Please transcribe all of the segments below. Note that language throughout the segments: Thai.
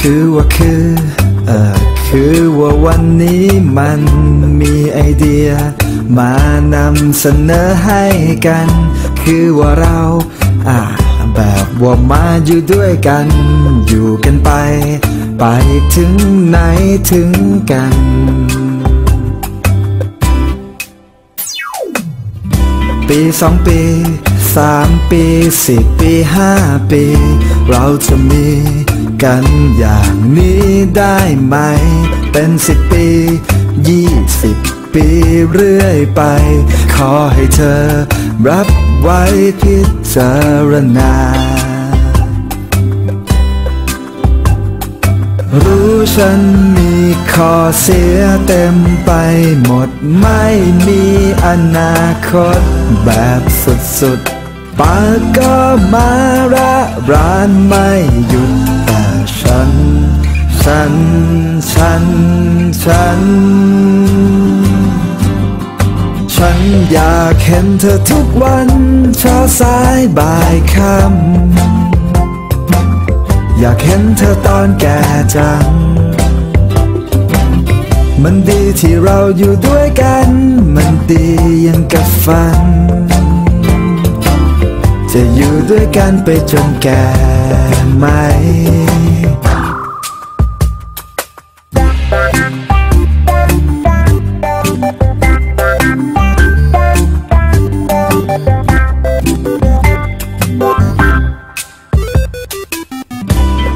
คือว่าคือเออคือว่าวันนี้มันมีไอเดีย มานำเสนอให้กัน คือว่าเราอ่าแบบว่ามาอยู่ด้วยกัน อยู่กันไป ไปถึงไหนถึงกัน ปีสองปีสามปีสี่ปีห้าปี เราจะมีกันอย่างนี้ได้ไหม เป็นสิบปียี่สิบปีเรื่อยไป ขอให้เธอรับไว้พิจารณา รู้ฉันมีข้อเสียเต็มไปหมด ไม่มีอนาคตแบบสุดๆปากก็มาระรานไม่หยุดแต่ฉัน ฉัน ฉัน ฉัน ฉันอยากเห็นเธอทุกวันเช้าสายบ่ายค่ำ อยากเห็นเธอตอนแก่จัง มันดีที่เราอยู่ด้วยกัน มันดียังกับฝัน จะอยู่ด้วยกันไปจนแก่ไหม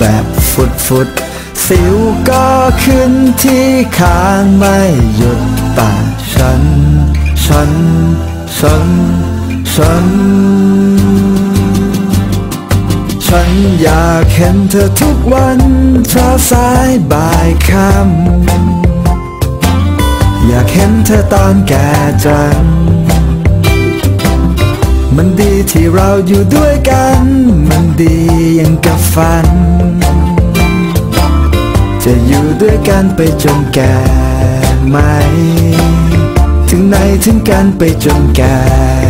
แบบฟุดฟุดสิวก็ขึ้นที่คางไม่หยุดแต่ฉัน ฉัน ฉัน ฉัน ฉันอยากเห็นเธอทุกวันเช้าสายบ่ายค่ำอยากเห็นเธอตอนแก่จัง มันดีที่เราอยู่ด้วยกัน มันดียังกับฝัน จะอยู่ด้วยกันไปจนแก่ไหม ถึงไหนถึงกันไปจนแก่